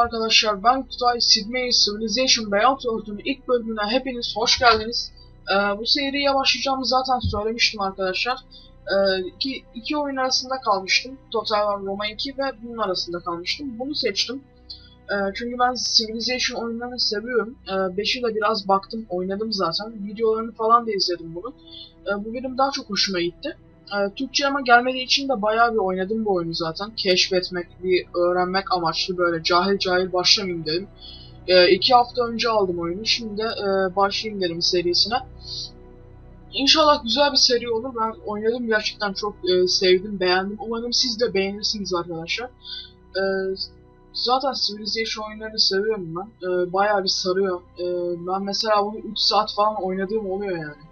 arkadaşlar ben Kutay Sidney Civilization Beyond Earth'ün ilk bölümüne hepiniz hoş geldiniz. Ee, bu seriye başlayacağımı zaten söylemiştim arkadaşlar. Ee, iki, iki oyun arasında kalmıştım. Total War Roma 2 ve bunun arasında kalmıştım. Bunu seçtim. Ee, çünkü ben Civilization oyunlarını seviyorum. 5'i de biraz baktım, oynadım zaten. Videolarını falan da izledim bunun. Ee, bu benim daha çok hoşuma gitti. Ee, Türkçe ama gelmediği için de bayağı bir oynadım bu oyunu zaten. Keşfetmek, bir öğrenmek amaçlı böyle cahil cahil başlamayayım dedim. Ee, iki hafta önce aldım oyunu. Şimdi de e, başlayayım dedim serisine. İnşallah güzel bir seri olur. Ben oynadım gerçekten çok e, sevdim, beğendim. Umarım siz de beğenirsiniz arkadaşlar. E, zaten Civilization oyunlarını seviyorum ben. E, bayağı bir sarıyor. E, ben mesela bunu 3 saat falan oynadığım oluyor yani.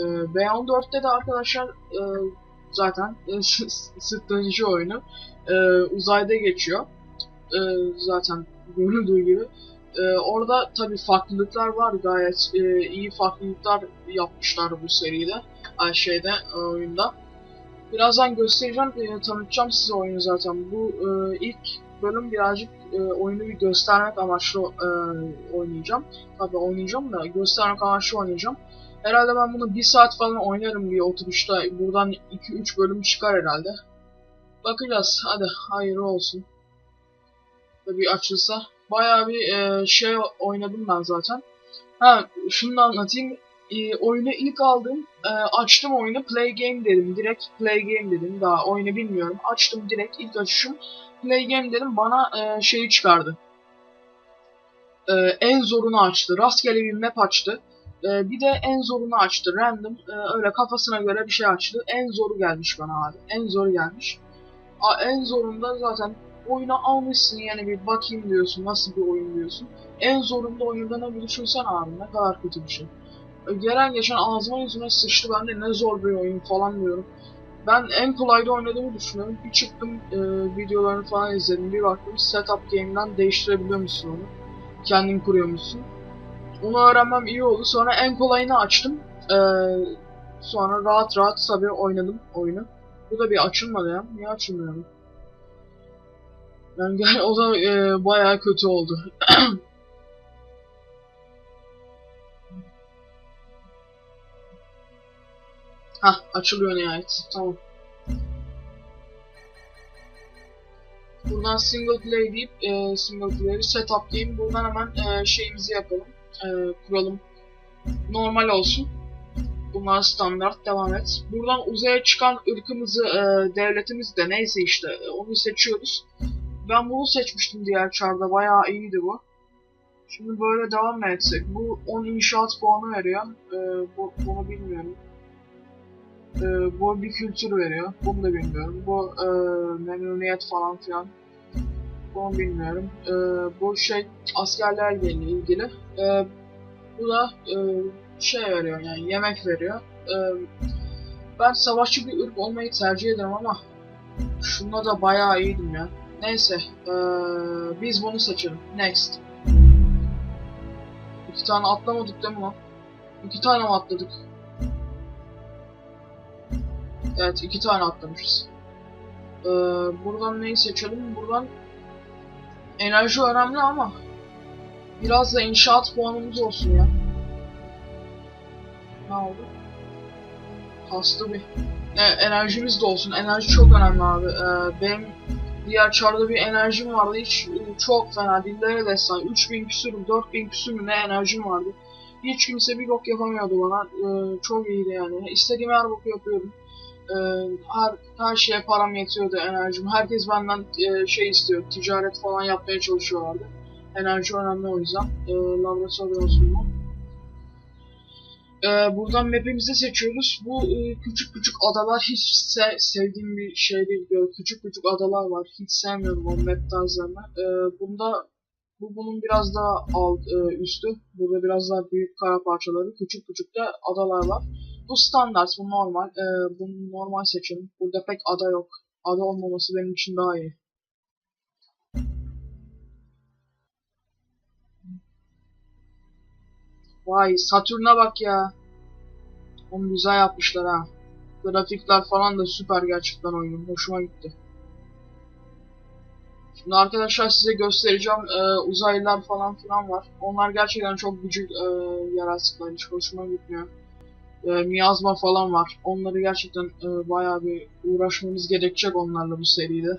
E, Beyond 4'te de arkadaşlar e, zaten e, strateji oyunu. E, uzayda geçiyor. E, zaten görüldüğü gibi. E, orada tabi farklılıklar var gayet e, iyi farklılıklar yapmışlar bu seride. Ay şeyde e, oyunda. Birazdan göstereceğim, e, tanıtacağım size oyunu zaten. Bu e, ilk bölüm birazcık e, oyunu bir göstermek amaçlı e, oynayacağım. Tabi oynayacağım da göstermek amaçlı oynayacağım. Herhalde ben bunu bir saat falan oynarım bir oturuşta. Buradan 2-3 bölüm çıkar herhalde. Bakacağız. Hadi hayırlı olsun. Tabii açılsa. Bayağı bir e, şey oynadım ben zaten. Ha şunu da anlatayım. E, oyunu ilk aldım. E, açtım oyunu. Play game dedim. Direkt play game dedim. Daha oyunu bilmiyorum. Açtım direkt. ilk açışım. Play game dedim. Bana e, şeyi çıkardı. E, en zorunu açtı. Rastgele bir map açtı. Ee, bir de en zorunu açtı. Random. Ee, öyle kafasına göre bir şey açtı. En zoru gelmiş bana abi. En zoru gelmiş. Aa, en zorunda zaten oyunu almışsın yani bir bakayım diyorsun. Nasıl bir oyun diyorsun. En zorunda oyunda ne düşünsen abi. Ne kadar kötü bir şey. Ee, gelen geçen ağzıma yüzüme sıçtı. Ben de ne zor bir oyun falan diyorum. Ben en kolayda oynadığımı düşünüyorum. Bir çıktım e, videolarını falan izledim. Bir baktım setup game'den değiştirebiliyor musun onu. Kendin kuruyor musun? Onu öğrenmem iyi oldu. Sonra en kolayını açtım. Ee, sonra rahat rahat tabii oynadım oyunu. Bu da bir açılmadı ya. Niye açılmıyor bu? Yani gel o da e, bayağı kötü oldu. Hah açılıyor nihayet. Tamam. Buradan single play deyip e, single play'i setup diyeyim. Buradan hemen e, şeyimizi yapalım e, kuralım normal olsun. Bunlar standart devam et. Buradan uzaya çıkan ırkımızı, e, devletimizi de neyse işte e, onu seçiyoruz. Ben bunu seçmiştim diğer çarda. Bayağı iyiydi bu. Şimdi böyle devam mı etsek? Bu 10 inşaat puanı veriyor. E, bu, bunu bilmiyorum. E, bu bir kültür veriyor. Bunu da bilmiyorum. Bu e, memnuniyet falan filan. Bunu bilmiyorum. Ee, bu şey askerlerle ilgili. Ee, bu da e, şey veriyor yani yemek veriyor. Ee, ben savaşçı bir ırk olmayı tercih ederim ama şunda da bayağı iyiydim ya. Neyse ee, biz bunu seçelim. Next. İki tane atlamadık değil mi? İki tane mi atladık? Evet iki tane atlamışız. Ee, buradan neyi seçelim? Buradan enerji önemli ama biraz da inşaat puanımız olsun ya. Ne oldu? Hasta bir. E, enerjimiz de olsun. Enerji çok önemli abi. Ee, benim diğer çarda bir enerjim vardı. Hiç çok fena. Dillere destan. 3000 küsür, 4000 küsür mü ne enerjim vardı. Hiç kimse bir bok yapamıyordu bana. Ee, çok iyiydi yani. İstediğim her boku yapıyordum. Ee, her, her şeye param yetiyordu enerjim. Herkes benden e, şey istiyor, ticaret falan yapmaya çalışıyorlardı. Enerji önemli o yüzden. E, laboratuvar olsun? E, buradan map'imizi seçiyoruz. Bu e, küçük küçük adalar hiç se sevdiğim bir şey değil. Böyle küçük küçük adalar var. Hiç sevmiyorum o map tarzlarını. E, bunda bu bunun biraz daha alt e, üstü. Burada biraz daha büyük kara parçaları. Küçük küçük de adalar var. Bu standart, bu normal. Ee, bunu normal seçelim. Burada pek ada yok. Ada olmaması benim için daha iyi. Vay Satürn'e bak ya. Onu güzel yapmışlar ha. Grafikler falan da süper gerçekten oyunun. Hoşuma gitti. Şimdi arkadaşlar size göstereceğim e, uzaylılar falan filan var. Onlar gerçekten çok güçlü e, yaratıklar. Hiç hoşuma gitmiyor. E, miyazma falan var. Onları gerçekten e, bayağı bir uğraşmamız gerekecek onlarla bu seride.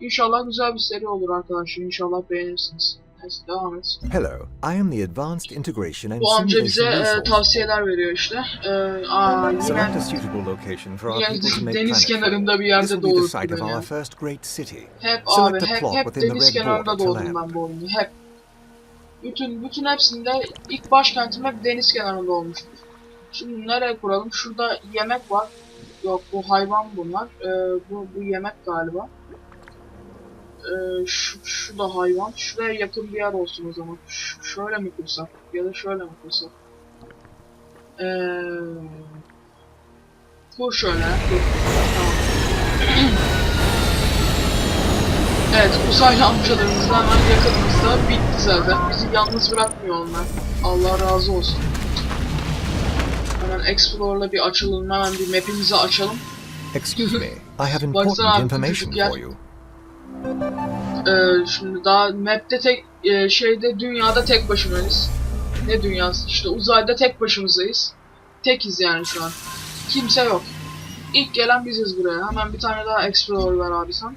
İnşallah güzel bir seri olur arkadaşlar. İnşallah beğenirsiniz. Neyse devam et. Hello, I am the Advanced Integration and Bu amca bize e, tavsiyeler veriyor işte. E, aa, yine, yine deniz kenarında bir yerde doğduk site of ben our ya. first great city. Hep abi hep, hep deniz kenarında doğdum ben bu oyunu. Hep. Bütün bütün hepsinde ilk başkentim hep deniz kenarında olmuştur. Şimdi nereye kuralım? Şurada yemek var. Yok bu hayvan bunlar. Ee, bu, bu yemek galiba. Ee, şu, şu da hayvan. Şuraya yakın bir yer olsun o zaman. Ş- şöyle mi kursak? Ya da şöyle mi kursak? Ee, kur şöyle. Kur. Tamam. Evet, uzaylı amcalarımız da hemen yakınımızda bitti zaten. Bizi yalnız bırakmıyor onlar. Allah razı olsun. Explorer'la bir açalım, hemen bir map'imizi açalım. Excuse me, I have important information for you. Ee, şimdi daha map'te tek, e, şeyde dünyada tek başımayız. Ne dünyası? İşte uzayda tek başımızdayız. Tekiz yani şu an. Kimse yok. İlk gelen biziz buraya. Hemen bir tane daha Explorer ver abi sen.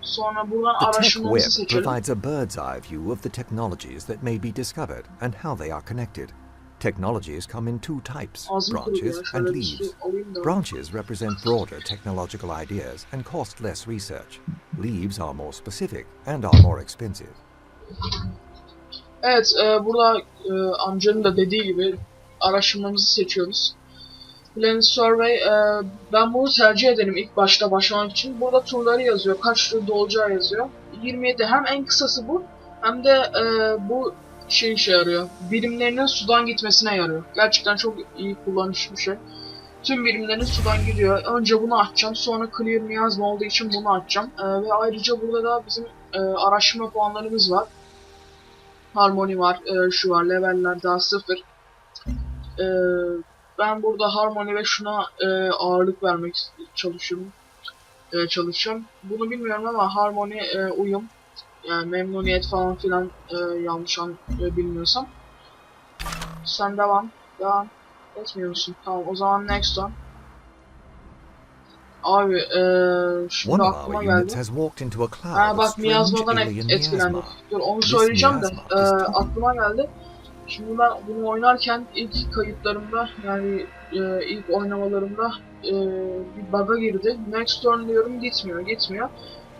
Sonra buradan The araştırmamızı seçelim. provides a bird's eye view of the technologies that may be discovered and how they are connected. Technologies come in two types, branches and su leaves. Branches represent broader technological ideas and cost less research. Leaves are more specific and are more expensive. Evet, e, burada e, amcanın da dediği gibi araştırmamızı seçiyoruz. Planet Survey, e, ben bunu tercih ederim ilk başta başlamak için. Burada turları yazıyor, kaç turda olacağı yazıyor. 27, hem en kısası bu, hem de e, bu şey işe yarıyor. Birimlerinin sudan gitmesine yarıyor. Gerçekten çok iyi kullanışlı bir şey. Tüm birimlerin sudan gidiyor. Önce bunu açacağım, sonra Clear yazma olduğu için bunu açacağım. E, ve ayrıca burada da bizim e, araştırma puanlarımız var. Harmony var, e, şu var, leveller daha sıfır. E, ben burada harmony ve şuna e, ağırlık vermek çalışıyorum. E, çalışacağım. Bunu bilmiyorum ama harmony e, uyum, yani memnuniyet falan filan e, yanlış an e, bilmiyorsam. Sen devam, devam etmiyor musun? Tamam, o zaman next one. Abi, e, şimdi of aklıma geldi. Ha bak miyazmadan et- etkilendik. Dur onu söyleyeceğim de e, toxic. aklıma geldi. Şimdi ben bunu oynarken ilk kayıtlarımda yani e, ilk oynamalarımda e, bir bug'a girdi. Next turn diyorum gitmiyor gitmiyor.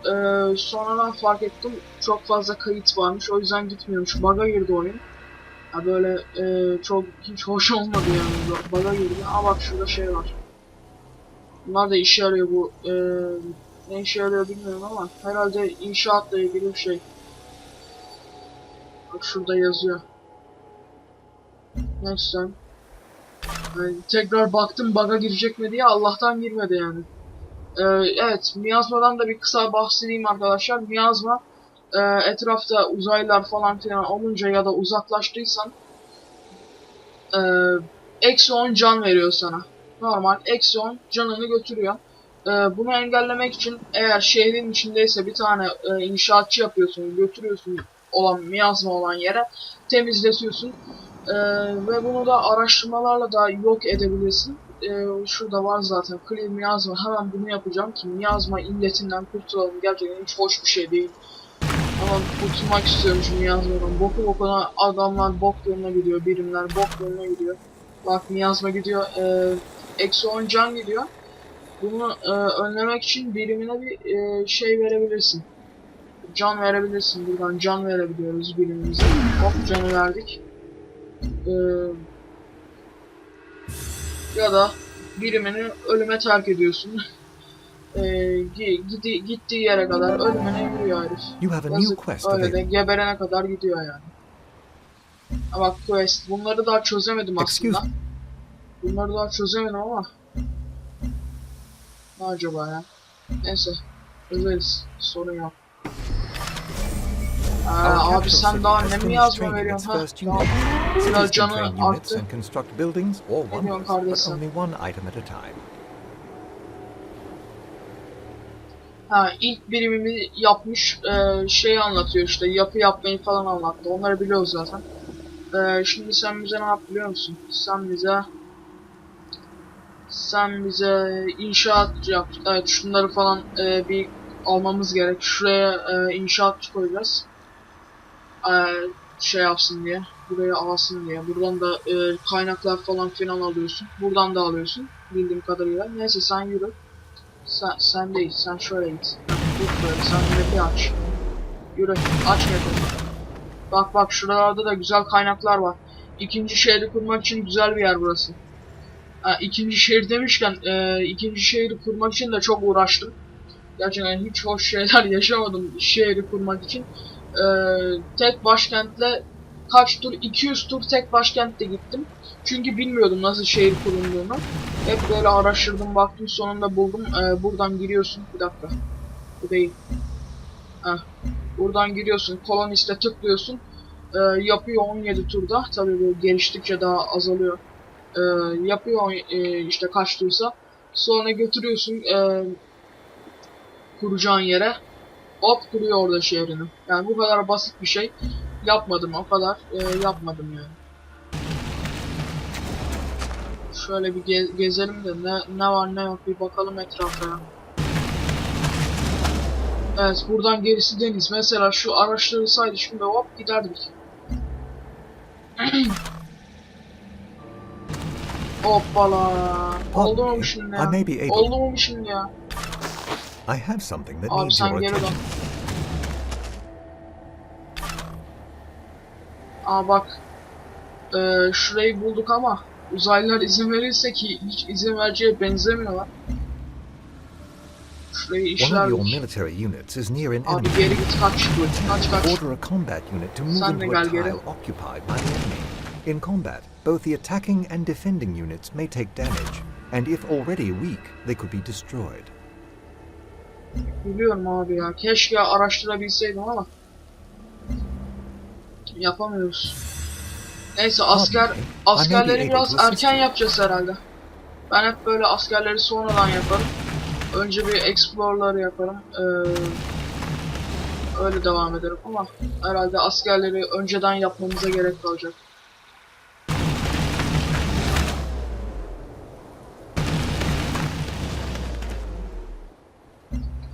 E, sonradan fark ettim çok fazla kayıt varmış o yüzden gitmiyormuş. Bug'a girdi oyun. Ya böyle e, çok hiç hoş olmadı yani bug'a girdi. Aa bak şurada şey var. Bunlar da işe yarıyor bu. E, ne işe yarıyor bilmiyorum ama herhalde inşaatla ilgili bir şey. Bak şurada yazıyor. Neyse. Yani tekrar baktım bug'a girecek mi diye Allah'tan girmedi yani. Ee, evet, Miyazma'dan da bir kısa bahsedeyim arkadaşlar. Miyazma e, etrafta uzaylılar falan filan olunca ya da uzaklaştıysan e, eksi 10 can veriyor sana. Normal eksi 10 canını götürüyor. E, bunu engellemek için eğer şehrin içindeyse bir tane e, inşaatçı yapıyorsun, götürüyorsun olan miyazma olan yere temizletiyorsun. Ee, ve bunu da araştırmalarla da yok edebilirsin. Ee, şurada var zaten clear miyazma. Hemen bunu yapacağım ki miyazma illetinden kurtulalım. Gerçekten hiç hoş bir şey değil. Ama kurtulmak istiyorum şu miyazmadan. Boku bokuna adamlar bok yoluna gidiyor. Birimler bok yoluna gidiyor. Bak miyazma gidiyor. Ee, eksi 10 can gidiyor. Bunu e, önlemek için birimine bir e, şey verebilirsin. Can verebilirsin. Buradan can verebiliyoruz birimimize. Hop canı verdik. Ee, ya da birimini ölüme terk ediyorsun. Gidi, gittiği yere kadar ölümüne yürüyor herif. You have a new quest öyle de geberene kadar gidiyor yani. Ama quest, bunları daha çözemedim aslında. Bunları daha çözemedim ama. Ne acaba ya? Neyse, çözeriz. Sorun yok. Aa, abi sen daha ne mi yazma veriyorsun ha? Biraz canı arttı. or diyorsun kardeşim? Ha ilk birimimi yapmış e, şeyi anlatıyor işte yapı yapmayı falan anlattı. Onları biliyoruz zaten. E, şimdi sen bize ne yap biliyor musun? Sen bize sen bize inşaat yap. Evet şunları falan e, bir almamız gerek. Şuraya e, inşaat koyacağız. E, şey yapsın diye. Buraya alsın diye. Buradan da e, kaynaklar falan filan alıyorsun. Buradan da alıyorsun. Bildiğim kadarıyla. Neyse sen yürü. Sen, sen değil. Sen şöyle git. Dur böyle. Sen map'i aç. Yürü. Aç map'i. Bak bak şuralarda da güzel kaynaklar var. İkinci şehri kurmak için güzel bir yer burası. Ha, ikinci şehir demişken e, ikinci şehri kurmak için de çok uğraştım. Gerçekten hiç hoş şeyler yaşamadım şehri kurmak için. E, tek başkentle kaç tur? 200 tur tek başkentte gittim. Çünkü bilmiyordum nasıl şehir kurulduğunu. Hep böyle araştırdım baktım sonunda buldum. E, buradan giriyorsun. Bir dakika. Bu değil. Heh. Buradan giriyorsun. Koloniste tıklıyorsun. E, yapıyor 17 turda. Tabii bu geliştikçe daha azalıyor e, yapıyor e, işte kaç tursa. Sonra götürüyorsun e, kuracağın yere. Hop kuruyor orada şehrini. Yani bu kadar basit bir şey. Yapmadım o kadar e, yapmadım yani. Şöyle bir ge- gezelim de ne, ne var ne yok bir bakalım etrafa. Evet buradan gerisi deniz. Mesela şu araştırılsaydı şimdi hop giderdik. Hoppala. Oldu mu şimdi ya? Oldu mu şimdi ya? I have something that Abi needs sen your geri dön. attention. Aa bak. Ee, şurayı bulduk ama uzaylılar izin verirse ki hiç izin vereceğe benzemiyorlar. Şurayı One of your military units is near an Abi enemy. geri git kaç. Kaç kaç. Order a combat unit to move Sen de into a gel geri. tile occupied by the enemy. In combat, both the attacking and defending units may take damage, and if already weak, they could be destroyed. Biliyorum abi ya. Keşke araştırabilseydim ama. Yapamıyoruz. Neyse asker me. askerleri biraz erken yapacağız herhalde. Ben hep böyle askerleri sonradan yaparım. Önce bir explorer'ları yaparım. Ee, öyle devam ederim ama herhalde askerleri önceden yapmamıza gerek kalacak.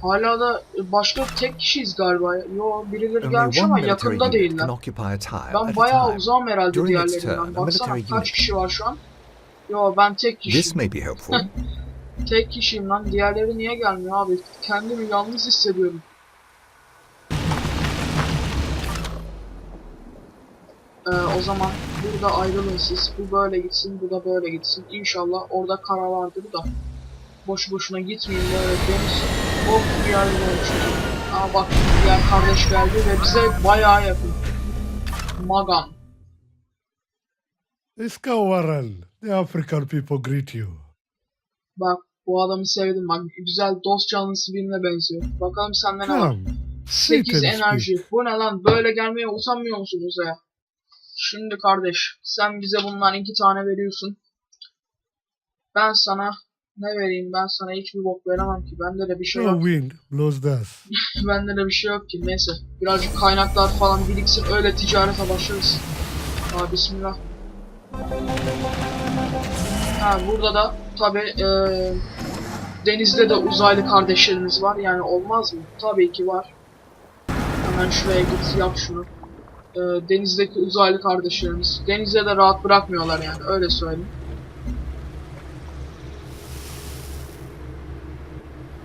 Hala da başka tek kişiyiz galiba. Yo birileri gelmiş ama yakında değiller. Ben bayağı uzağım herhalde diğerlerinden. Baksana kaç kişi var şu an. Yo ben tek kişiyim. Tek kişiyim lan. Diğerleri niye gelmiyor abi? Kendimi yalnız hissediyorum. Ee, o zaman burada ayrılın siz. Bu böyle gitsin, bu da böyle gitsin. İnşallah orada kara vardır da. Boş boşuna gitmeyin böyle deniz. Hop yerde olmuş. Aa bak diğer kardeş geldi ve bize bayağı yakın. Magan. Iskawaran, the African people greet you. Bak bu adamı sevdim bak güzel dost canlısı birine benziyor. Bakalım sende ne var? Come, sit 8 and speak. enerji. Bu ne lan? Böyle gelmeye utanmıyor musun uzaya? Şimdi kardeş, sen bize bundan iki tane veriyorsun. Ben sana ne vereyim? Ben sana hiçbir bok veremem ki. Bende de bir şey yok. wind blows dust. Bende de bir şey yok ki. Neyse. Birazcık kaynaklar falan biriksin. Öyle ticarete başlarız. Aa, bismillah. Ha, burada da tabi denizde de uzaylı kardeşlerimiz var. Yani olmaz mı? Tabii ki var. Hemen şuraya git yap şunu. Ee, denizdeki uzaylı kardeşlerimiz. Denizde de rahat bırakmıyorlar yani. Öyle söyleyeyim.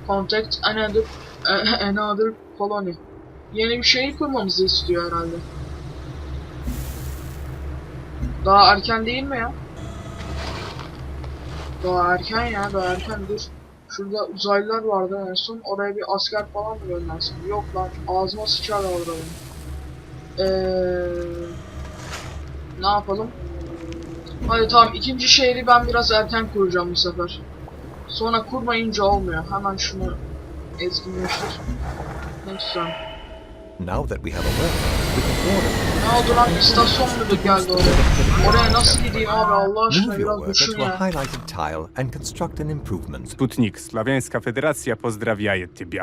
Contact another, another colony. Yeni bir şehir kurmamızı istiyor herhalde. Daha erken değil mi ya? Daha erken ya, daha erken dur. Şurada uzaylılar vardı en son. Oraya bir asker falan mı göndersin? Yok lan, ağzıma sıçarlar orada. Eee... Ne yapalım? Hadi tamam, ikinci şehri ben biraz erken kuracağım bu sefer. Sonra kurmayınca olmuyor. Hemen şunu ezginleştir. Neyse. Now that we have a weapon, we can order. Ne oldu lan? İstasyon müdür geldi oraya? Oraya nasıl gideyim abi Allah aşkına Move your biraz worker düşün to a ya. highlighted tile and construct an improvement. Sputnik, Sławiańska Federacja pozdrawia Ciebie.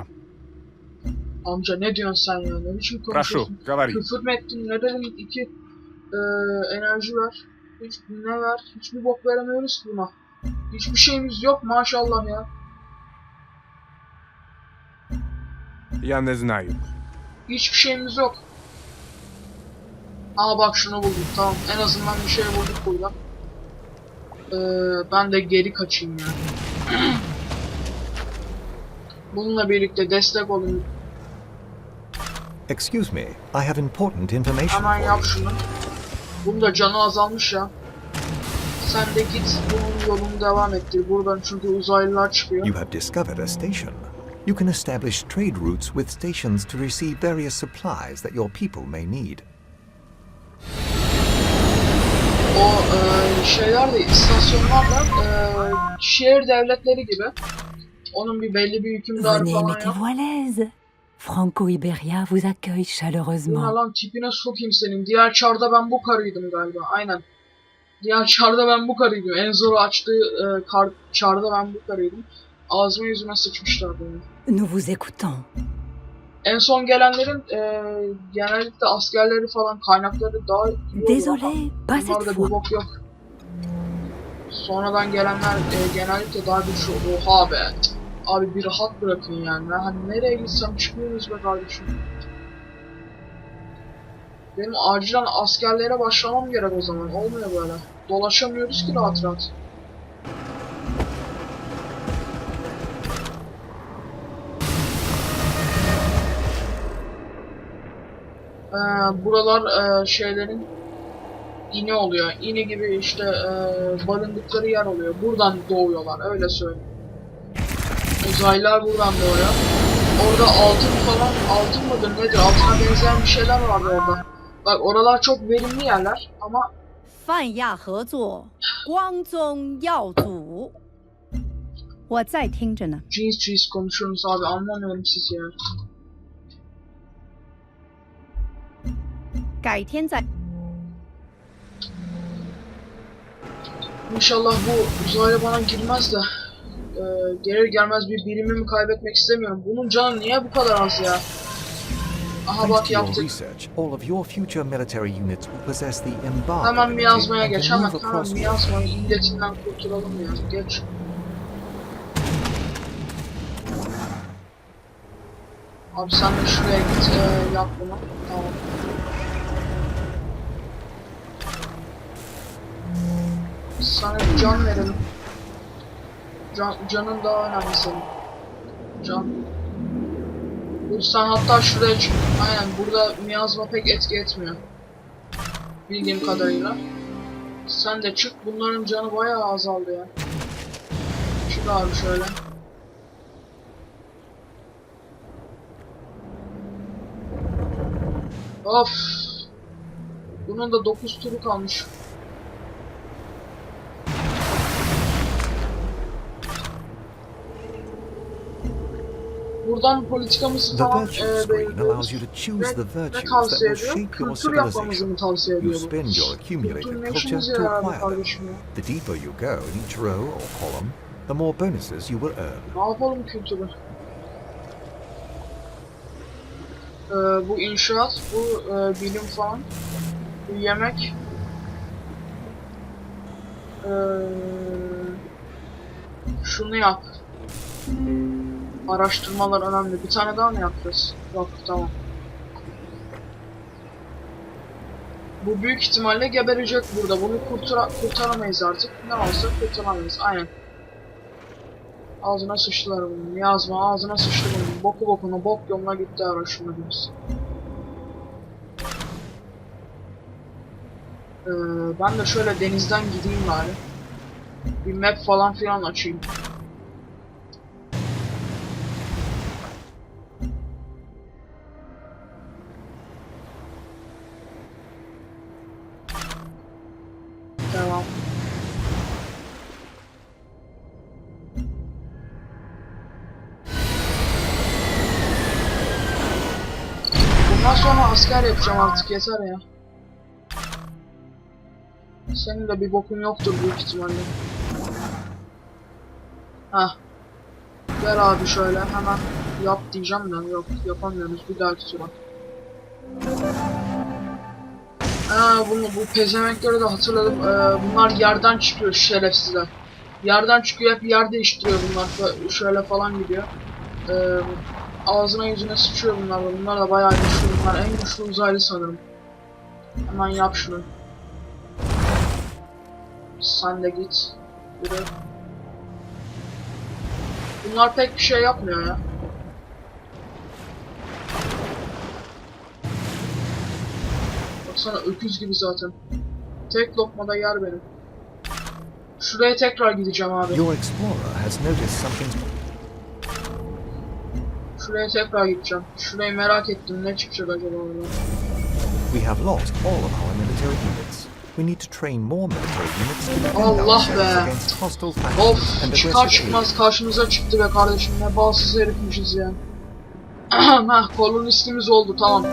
Amca ne diyorsun sen ya? Ne biçim Прошу, konuşuyorsun? говори. Küfür mü ettin? Ne dedim? İki eee, enerji ver. Hiç ne ver? Hiçbir bok veremiyoruz ki buna. Hiçbir şeyimiz yok maşallah ya. Я не знаю. Hiçbir şeyimiz yok. Aa bak şunu bulduk tamam. En azından bir şey bulduk burada. Ee, ben de geri kaçayım ya. Bununla birlikte destek olun. Excuse me, I have important information Hemen for yap you. şunu. Bunun da canı azalmış ya. Sen de git bunun yolunu devam ettir. Buradan çünkü uzaylılar çıkıyor. You have discovered a station. You can establish trade routes with stations to receive various supplies that your people may need. O e, şeyler de istasyonlar da e, şehir devletleri gibi. Onun bir belli bir hükümdarı Venez, falan yok. à l'aise. Franco Iberia vous accueille chaleureusement. lan tipine sokayım senin. Diğer çarda ben bu karıydım galiba. Aynen. Diğer çarda ben bu karıydım. En zor açtığı e, kar, çarda ben bu karıydım. Ağzıma yüzüme sıçmışlar beni. Nous vous écoutons. En son gelenlerin e, genellikle askerleri falan kaynakları daha iyi Désolé, pas cette fois. bok yok. Sonradan gelenler e, genellikle daha güçlü. Oha be. Abi bir rahat bırakın yani. Ben hani nereye gitsem çıkmıyoruz be kardeşim. Benim acilen askerlere başlamam gerek o zaman. Olmuyor böyle. Dolaşamıyoruz ki rahat rahat. Ee, buralar e, şeylerin ini oluyor. İni gibi işte e, barındıkları yer oluyor. Buradan doğuyorlar öyle söyleyeyim. Uzaylılar buradan doğuyor. Orada altın falan, altın mıdır nedir? Altına benzeyen bir şeyler vardı orada. Bak oralar çok verimli yerler ama 泛亚合作，光宗耀祖。我在听着呢。 cins cins konuşuyorsunuz abi anlamıyorum sizi ya. 改天再。 İnşallah bu uzaylı bana girmez de e, gelir gelmez bir birimimi kaybetmek istemiyorum. Bunun canı niye bu kadar az ya? Aha bak yaptık. research, all of your future military units will possess the embargo Hemen ability miyazmaya geç hemen across miyazmayı illetinden kurtulalım ya geç. Abi sen de şuraya git e, yap bunu. Tamam. Sana bir can verelim. Can, canın daha önemli senin. Can. Sen hatta şuraya çık. Aynen burada miyazma pek etki etmiyor. Bildiğim kadarıyla. Sen de çık. Bunların canı bayağı azaldı ya. Çık abi şöyle. Of. Bunun da 9 turu kalmış. Buradan politikamızı The falan e, belirliyoruz. the Ne tavsiye ediyor? Kültür yapmamızı tavsiye You ediyor bu? spend your Kültür accumulated ne culture işimize to yarar be acquire them. kardeşim ya? The deeper you go in each row or column, the more bonuses you will earn. Ne yapalım kültürü? Ee, bu inşaat, bu e, bilim falan, bu yemek. Ee, şunu yap. Araştırmalar önemli. Bir tane daha mı yapacağız? Yok tamam. Bu büyük ihtimalle geberecek burada. Bunu kurtara kurtaramayız artık. Ne olsa kurtaramayız. Aynen. Ağzına sıçtılar bunun. Yazma ağzına sıçtı bunun. Boku bokuna bok yoluna gitti araştırmacımız. Ee, ben de şöyle denizden gideyim bari. Bir map falan filan açayım. Yapacağım artık yeter ya. Senin de bir bokun yoktur büyük ihtimalle. Hah. Gel abi şöyle hemen Yap diyeceğim de yok yapamıyoruz bir dahaki tura. Ha bunu bu pezevenkleri de hatırladım. Ee, bunlar yerden çıkıyor şerefsizler. Yerden çıkıyor hep yer değiştiriyor bunlar. Şöyle falan gidiyor. Ee, ağzına yüzüne sıçıyor bunlar. Bunlar da bayağı güçlü bunlar. En güçlü uzaylı sanırım. Hemen yap şunu. Sen de git. Yürü. Bunlar pek bir şey yapmıyor ya. Baksana öküz gibi zaten. Tek lokmada yer beni. Şuraya tekrar gideceğim abi. Your explorer has noticed something Şuraya tekrar gideceğim. Şurayı merak ettim. Ne çıkacak acaba oradan? We have lost all of our military units. We need to train more military units to defend Allah be. against hostile factions Of and çıkar aggressive çıkmaz karşımıza çıktı be kardeşim. Ne balsız herifmişiz ya. Heh kolonistimiz oldu tamam.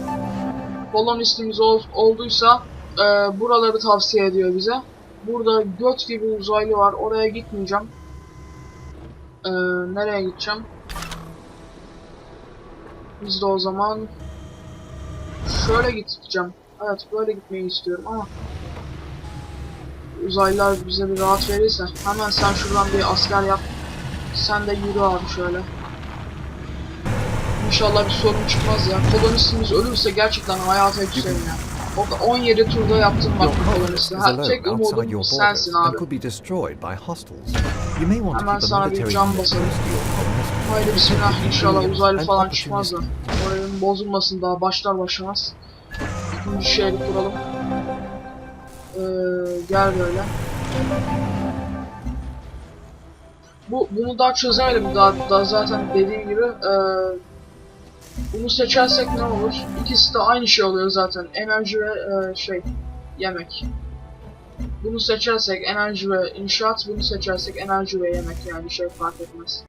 Kolonistimiz ol, olduysa e, buraları tavsiye ediyor bize. Burada göt gibi uzaylı var. Oraya gitmeyeceğim. E, nereye gideceğim? Biz de o zaman şöyle gideceğim. Evet böyle gitmeyi istiyorum ama uzaylılar bize bir rahat verirse hemen sen şuradan bir asker yap. Sen de yürü abi şöyle. İnşallah bir sorun çıkmaz ya. Kolonistimiz ölürse gerçekten hayata yükselim ya. O da 17 turda yaptım bak bu kolonisti. is Ha, tek umudum sensin abi. Hemen sana bir cam basalım. Haydi bismillah inşallah uzaylı falan çıkmaz da. Moralin bozulmasın daha başlar başlamaz. İkinci şehri kuralım. Ee, gel böyle. Bu bunu daha çözemedim daha, daha zaten dediğim gibi ee, bunu seçersek ne olur? İkisi de aynı şey oluyor zaten. Enerji ve ee, şey yemek. Bunu seçersek enerji ve inşaat, bunu seçersek enerji ve yemek yani şey fark etmez.